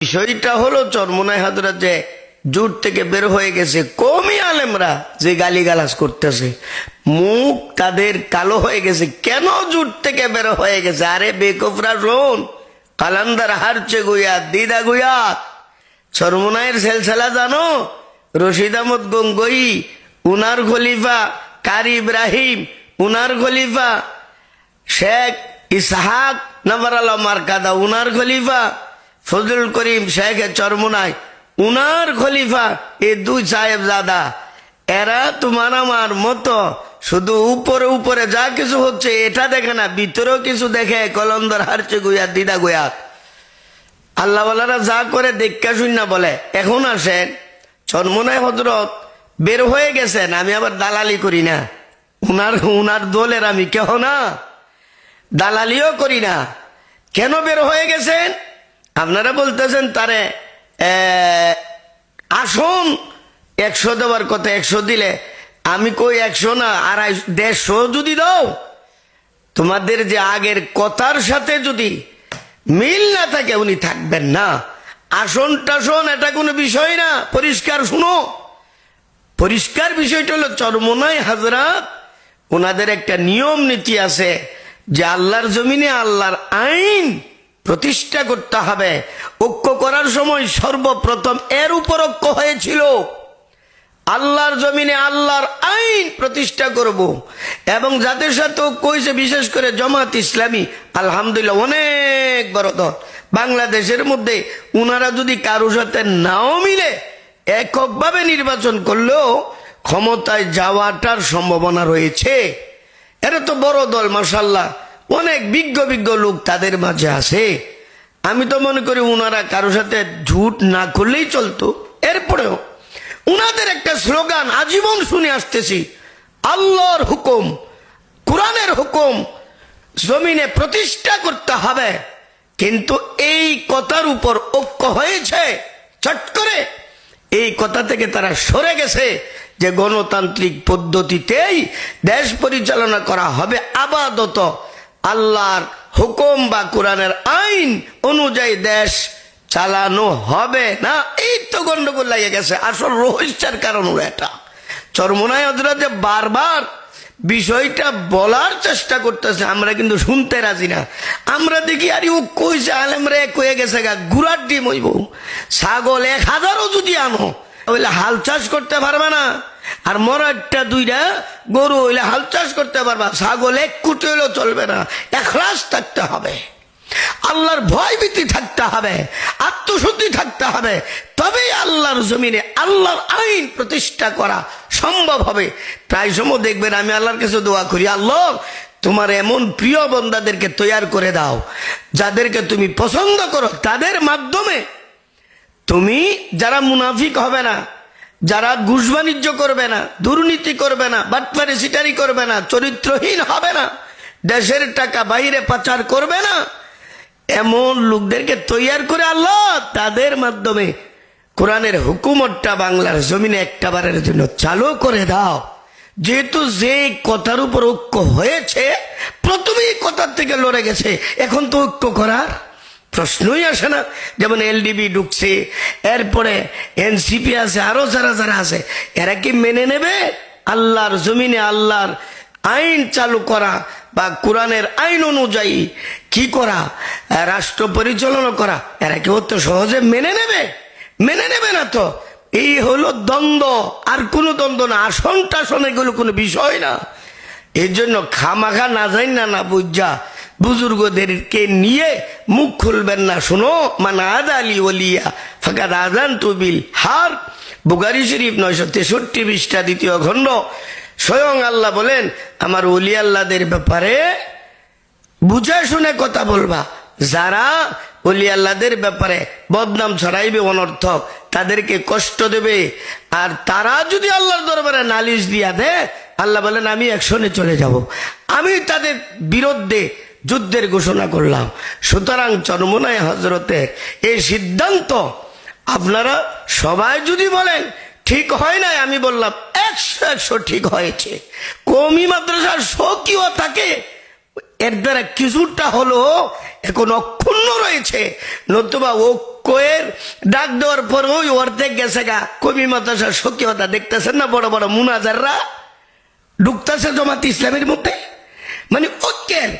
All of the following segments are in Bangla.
বিষয়টা হলো চরমনায় হাজরা যে জুট থেকে বের হয়ে গেছে। কমই আলেমরা যে গালিগালাজ করতেছে। মুখ তাদের কালো হয়ে গেছে। কেন জুট থেকে বের হয়ে গেছে? আরে বেকফরা রোন, কালান্দার হারছে গুয়া, দিদা গুয়া। চরমনায়ের সেলসেলা জানো? রশিদ আহমদ গঙ্গই, উনার খলিফা কারি ইব্রাহিম, উনার খলিফা শেখ ইসহাক নবর আলম মার্কাদা, উনার খলিফা। ফজলুল করিম শেখ চরমুনাই উনার খলিফা এ দুই সাহেব দাদা এরা তোমার আমার মতো, শুধু উপরে উপরে যা কিছু হচ্ছে, এটা দেখে না, ভিতরেও কিছু দেখে কলন্দর হারছে গুয়াত দিদা গুয়াত আল্লাহ বলারা যা করে দেখা শূন্য বলে, এখন আসেন। চন্মনায় হজরত বের হয়ে গেছেন, আমি আবার দালালি করি না। উনার উনার দলের আমি কেহ না। দালালিও করি না। কেন বের হয়ে গেছেন? আপনারা বলতেছেন তারে আসন, একশো দেওয়ার কথা একশো দিলে। আমি কই একশো না, আড়াই, দেড়শো যদি দাও। তোমাদের যে আগের কথার সাথে যদি মিল না থাকে, উনি থাকবেন না। আসন, টাসন, এটা কোনো বিষয় না, পরিষ্কার শুনো। পরিষ্কার বিষয়টা হলো চরমনায় হাজরাত। ওনাদের একটা নিয়ম নীতি আছে যে আল্লাহর জমিনে আল্লাহর আইন প্রতিষ্ঠা করতে হবে। ঐক্য করার সময় সর্বপ্রথম এর উপর ঐক্য হয়েছিল। আল্লাহর জমিনে আল্লাহর আইন প্রতিষ্ঠা করব। এবং যাদের সাথে হয়েছে, বিশেষ করে জমাত ইসলামী। আলহামদুলিল্লাহ, অনেক বড় দল। বাংলাদেশের মধ্যে উনারা যদি কারও সাথে নাও মিলে, এককভাবে নির্বাচন করলেও ক্ষমতায় যাওয়াটার সম্ভাবনা রয়েছে। এটা তো বড় দল মাসাল্লাহ অনেক বিজ্ঞ বিজ্ঞ লোক তাদের মাঝে আছে। আমি তো মনে করি উনারা কারও সাথে ঝুট না করলেই চলতো। এরপরেও উনাদের একটা স্লোগান আজীবন শুনে আসতেছি, আল্লাহর হুকুম, কোরআনের হুকুম, জমিনে প্রতিষ্ঠা করতে হবে। কিন্তু এই কথার উপর ঐক্য হয়েছে, চট করে। এই কথা থেকে তারা সরে গেছে যে গণতান্ত্রিক পদ্ধতিতেই দেশ পরিচালনা করা হবে আপাতত। আল্লাহর হুকুম বা কোরআনের আইন অনুযায়ী দেশ চালানো হবে না? এই তো গন্ডগোল লাগিয়ে গেছে। আসল রহস্যের কারণ হলো এটা। চরমনায় হজরত যে বারবার বিষয়টা বলার চেষ্টা করতেছে, আমরা কিন্তু শুনতে রাজি না। আমরা দেখি, আরে ও কইছে আলেমরা এক হয়ে গেছে গা, গুড়ার ডিম হইব। ছাগল এক হাজারও যদি আনো বলে হাল চাষ করতে পারবে না। আর মরারটা দুইটা গরু হইলে হাল চাষ করতে পারবা, ছাগল এক কুটি হইলেও চলবে না। একলাস থাকতে হবে। আল্লাহর ভয় ভীতি থাকতে হবে, আত্মশুদ্ধি থাকতে হবে। তবেই আল্লাহর জমিনে আল্লাহর আইন প্রতিষ্ঠা করা সম্ভব হবে। প্রায় সময় দেখবেন আমি আল্লাহর কাছে দোয়া করি, আল্লাহ, তোমার এমন প্রিয় বন্দাদেরকে তৈয়ার করে দাও, যাদেরকে তুমি পছন্দ করো, তাদের মাধ্যমে তুমি যারা মুনাফিক হবে না যারা ঘুষ বাণিজ্য করবে না, দুর্নীতি করবে না বাটপারি সিটারি করবে না, চরিত্রহীন হবে না, দেশের টাকা বাইরে পাচার করবে না, এমন লোকদেরকে তৈয়ার করে আল্লাহ তাদের মাধ্যমে কোরআনের হুকুমতটা বাংলার জমিনে একটা বারের জন্য চালু করে দাও। যেহেতু যে কথার উপর ঐক্য হয়েছে, প্রথমেই কথার থেকে লড়ে গেছে, এখন তো ঐক্য করার প্রশ্নই আসে না। যেমন এলডিবি ঢুকছে, এরপরে এনসিপি আছে, আরও যারা যারা আছে, এরা কি মেনে নেবে? আল্লাহর জমিনে আল্লাহর আইন চালু করা বা কোরআনের আইন অনুযায়ী কি করা, রাষ্ট্র পরিচালনা করা, এরা কি অত সহজে মেনে নেবে? মেনে নেবে না তো। এই হলো দ্বন্দ্ব। আর কোনো দ্বন্দ্ব না। আসন টাসন এগুলো কোনো বিষয় না। এর জন্য খামাখা না যাই না না বুঝা। বুজুর্গদেরকে নিয়ে মুখ খুলবেন না, শোনো মানে আদা আলী ওলিয়া ফাঁকা আজান তুবিল হার। বুগারি শরীফ নয়শো তেষট্টি পৃষ্ঠা, দ্বিতীয় খণ্ড। স্বয়ং আল্লাহ বলেন, আমার আল্লাহদের ব্যাপারে বুঝে শুনে কথা বলবা। যারা অলি আল্লাহদের ব্যাপারে বদনাম ছড়াইবে অনর্থক, তাদেরকে কষ্ট দেবে। আর তারা যদি আল্লাহর দরবারে নালিশ দিয়া দেয়, আল্লাহ বলেন, আমি একশনে চলে যাব। আমি তাদের বিরুদ্ধে যুদ্ধের ঘোষণা করলাম। সুতরাং চরমনায় হজরতের এই সিদ্ধান্ত আপনারা সবাই যদি বলেন, ঠিক হয় নাই, আমি বললাম, একশো একশো ঠিক হয়েছে। কমি মাদ্রাসার শোকিও থাকে, এর দ্বারা কিছুটা হলো এখন অক্ষুণ্ণ রয়েছে। নতুবা ঐক্য কোয়ের ডাক দেওয়ার পর ওই অর্ধেক গেছে গা। কবি মাদ্রাসার সত্যতা দেখতেছেন না বড় বড় মুনাজাররা? ঢুকতেছে জমাত ইসলামের মধ্যে? মানে ঐক্যের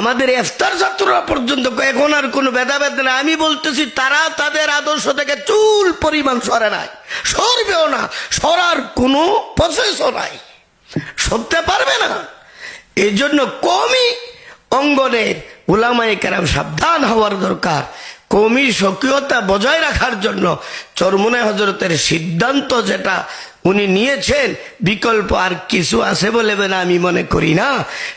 আমাদের ইফতার ছাত্ররা পর্যন্ত এখন আর কোনো ভেদাভেদ না আমি বলতেছি, তারা তাদের আদর্শ থেকে চুল পরিমাণ সরে নাই। সরবেও না, সরার কোনো প্রসেসও নাই। সরতে পারবে না। এই জন্য কমই অঙ্গনের উলামাই কেরাম সাবধান হওয়ার দরকার। কমি সক্রিয়তা বজায় রাখার জন্য চরমুনে হজরতের সিদ্ধান্ত যেটা উনি নিয়েছেন, বিকল্প আর কিছু আছে বলে না আমি মনে করি না।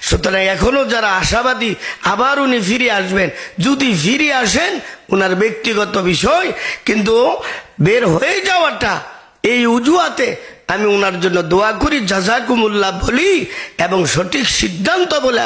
সুতরাং এখনও যারা আশাবাদী, আবার উনি ফিরে আসবেন। যদি ফিরে আসেন ওনার ব্যক্তিগত বিষয়, কিন্তু বের হয়ে যাওয়াটা এই উজুয়াতে আমি ওনার জন্য দোয়া করি, জাজাকুমুল্লাহ বলি, এবং সঠিক সিদ্ধান্ত বলে